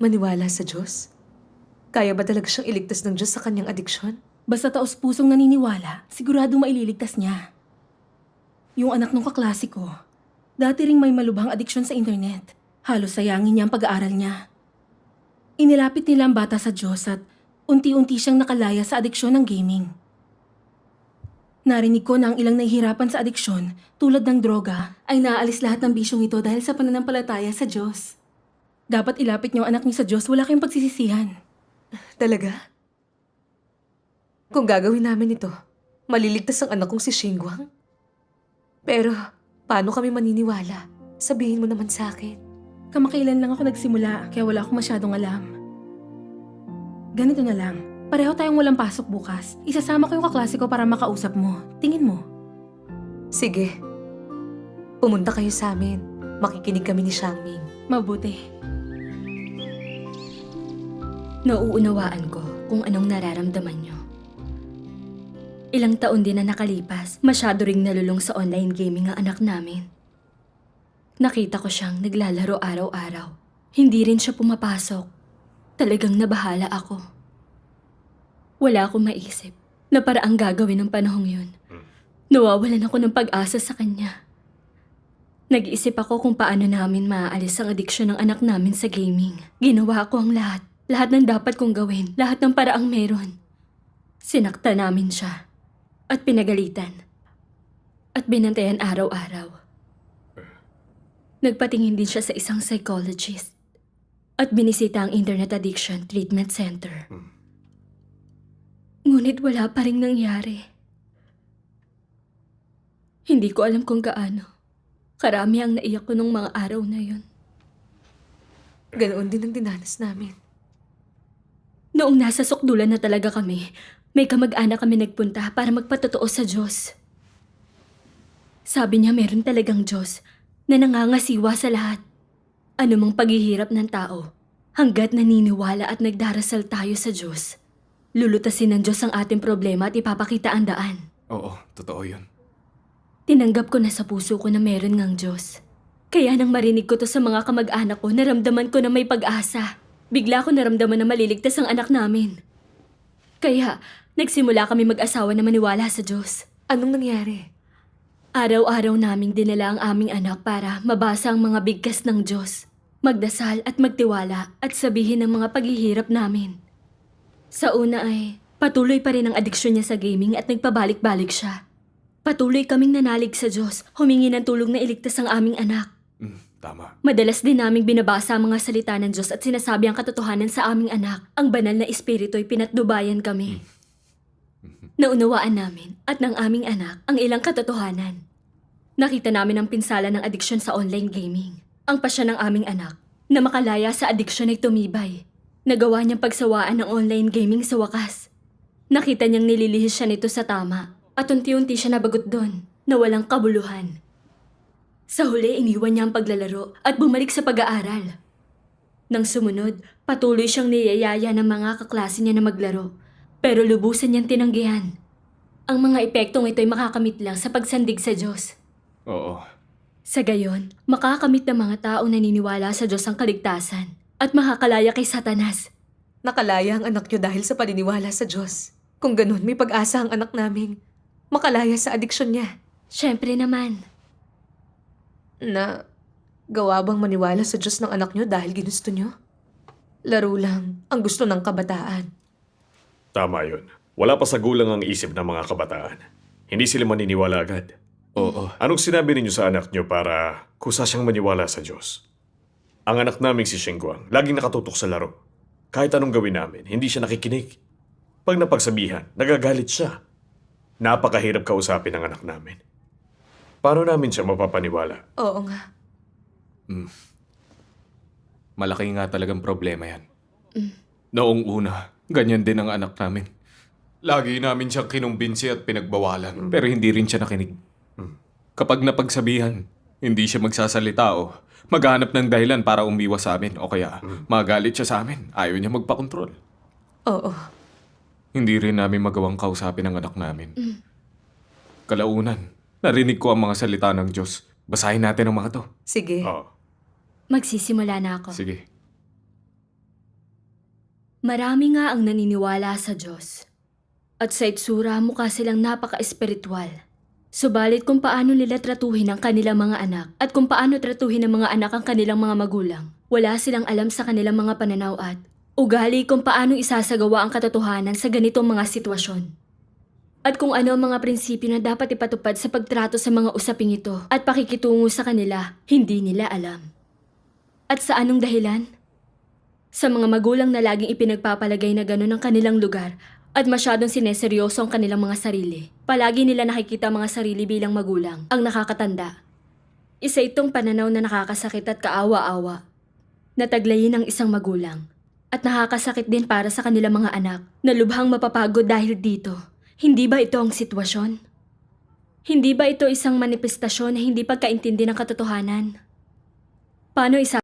Maniwala sa Diyos? Kaya ba talaga siyang iligtas ng Diyos sa kanyang adiksyon? Basta taos pusong naniniwala, sigurado maililigtas niya. Yung anak ng kaklase ko, dati ring may malubhang adiksyon sa internet. Halos sayangin niya ang pag-aaral niya. Inilapit nila ang bata sa Diyos at unti-unti siyang nakalaya sa adiksyon ng gaming. Narinig ko na ang ilang nahihirapan sa adiksyon, tulad ng droga, ay naaalis lahat ng bisyong ito dahil sa pananampalataya sa Diyos. Dapat ilapit niyo ang anak niyo sa Diyos, wala kayong pagsisisihan. Talaga? Kung gagawin namin ito, maliligtas ang anak kong si Shingguang? Pero, paano kami maniniwala? Sabihin mo naman sa akin. Kamakailan lang ako nagsimula, kaya wala akong masyadong alam. Ganito na lang. Pareho tayong walang pasok bukas. Isasama ko yung kaklase ko para makausap mo. Tingin mo. Sige. Pumunta kayo sa amin. Makikinig kami ni Shangming. Mabuti. Nauunawaan ko kung anong nararamdaman nyo. Ilang taon din na nakalipas, masyado ring nalulong sa online gaming ang anak namin. Nakita ko siyang naglalaro araw-araw. Hindi rin siya pumapasok. Talagang nabahala ako. Wala akong maisip na paraang gagawin ng panahong yun. Nawawalan ako ng pag-asa sa kanya. Nag-iisip ako kung paano namin maaalis ang adiksyon ng anak namin sa gaming. Ginawa ko ang lahat. Lahat ng dapat kong gawin. Lahat ng paraang meron. Sinakta namin siya. At pinagalitan. At binantayan araw-araw. Nagpatingin din siya sa isang psychologist. At binisita ang Internet Addiction Treatment Center. Ngunit wala pa rin nangyari. Hindi ko alam kung gaano. Karami ang naiyak ko nung mga araw na yun. Ganoon din ang dinanas namin. Noong nasa sukdulan na talaga kami, may kamag-anak kami nagpunta para magpatotoo sa Diyos. Sabi niya meron talagang Diyos na nangangasiwa sa lahat. Anumang paghihirap ng tao, hanggat naniniwala at nagdarasal tayo sa Diyos, lulutasin ng Diyos ang ating problema at ipapakita ang daan. Oo, totoo yun. Tinanggap ko na sa puso ko na meron ngang Diyos. Kaya nang marinig ko to sa mga kamag-anak ko, naramdaman ko na may pag-asa. Bigla ko naramdaman na maliligtas ang anak namin. Kaya, nagsimula kami mag-asawa na maniwala sa Diyos. Anong nangyari? Araw-araw naming dinala ang aming anak para mabasa ang mga bigkas ng Diyos. Magdasal at magtiwala at sabihin ang mga paghihirap namin. Sa una ay, patuloy pa rin ang adiksyon niya sa gaming at nagpabalik-balik siya. Patuloy kaming nanalig sa Diyos, humingi ng tulong na iligtas ang aming anak. Mm, tama. Madalas din naming binabasa ang mga salita ng Diyos at sinasabi ang katotohanan sa aming anak. Ang banal na espiritu ay pinatnubayan kami. Naunawaan namin at ng aming anak ang ilang katotohanan. Nakita namin ang pinsala ng adiksyon sa online gaming. Ang pasya ng aming anak na makalaya sa adiksyon ay tumibay. Nagawa niyang pagsawaan ng online gaming sa wakas. Nakita niyang nililihis siya nito sa tama at unti-unti siya nabagot doon na walang kabuluhan. Sa huli, iniwan niya ang paglalaro at bumalik sa pag-aaral. Nang sumunod, patuloy siyang niyayaya ng mga kaklase niya na maglaro. Pero lubusan niyang tinanggihan. Ang mga epektong ito ay makakamit lang sa pagsandig sa Diyos. Oo. Sa gayon, makakamit ng mga tao naniniwala sa Diyos ang kaligtasan at makakalaya kay Satanas. Nakalaya ang anak niyo dahil sa paniniwala sa Diyos. Kung ganun, may pag-asa ang anak naming makalaya sa adiksyon niya. Siyempre naman, Na, gawa bang maniwala sa Diyos ng anak niyo dahil ginusto niyo? Laro lang ang gusto ng kabataan. Tama yun. Wala pa sa gulang ang isip ng mga kabataan. Hindi sila maniniwala agad. Oo. Anong sinabi ninyo sa anak nyo para kusa siyang maniwala sa Diyos? Ang anak naming si Shengguang, laging nakatutok sa laro. Kahit anong gawin namin, hindi siya nakikinig. Pag napagsabihan, nagagalit siya. Napakahirap kausapin ng anak namin. Paano namin siya mapapaniwala? Oo nga. Malaki nga talagang problema yan. Noong una, ganyan din ang anak namin. Lagi namin siyang kinumbinsi at pinagbawalan, pero hindi rin siya nakinig. Kapag napagsabihan, hindi siya magsasalita o maghanap ng dahilan para umiwas sa amin o kaya magalit siya sa amin. Ayaw niya magpakontrol. Oo. Hindi rin namin magawang kausapin ang anak namin. Kalaunan, narinig ko ang mga salita ng Diyos. Basahin natin ang mga to. Sige. Oo. magsisimula na ako. Sige. Marami nga ang naniniwala sa Diyos. At sa itsura mukha silang napaka-espiritual. Subalit kung paano nila tratuhin ang kanilang mga anak at kung paano tratuhin ng mga anak ang kanilang mga magulang, wala silang alam sa kanilang mga pananaw at ugali kung paano isasagawa ang katotohanan sa ganitong mga sitwasyon. At kung ano ang mga prinsipyo na dapat ipatupad sa pagtrato sa mga usaping ito at pakikitungo sa kanila, hindi nila alam. At sa anong dahilan? Sa mga magulang na laging ipinagpapalagay na gano'n ang kanilang lugar at masyadong sineseryoso ang kanilang mga sarili. Palagi nila nakikita ang mga sarili bilang magulang, ang nakakatanda. Isa itong pananaw na nakakasakit at kaawa-awa. Nataglayin ng isang magulang. At nakakasakit din para sa kanilang mga anak na lubhang mapapagod dahil dito. Hindi ba ito ang sitwasyon? Hindi ba ito isang manifestasyon na hindi pagkaintindi ng katotohanan? Paano isa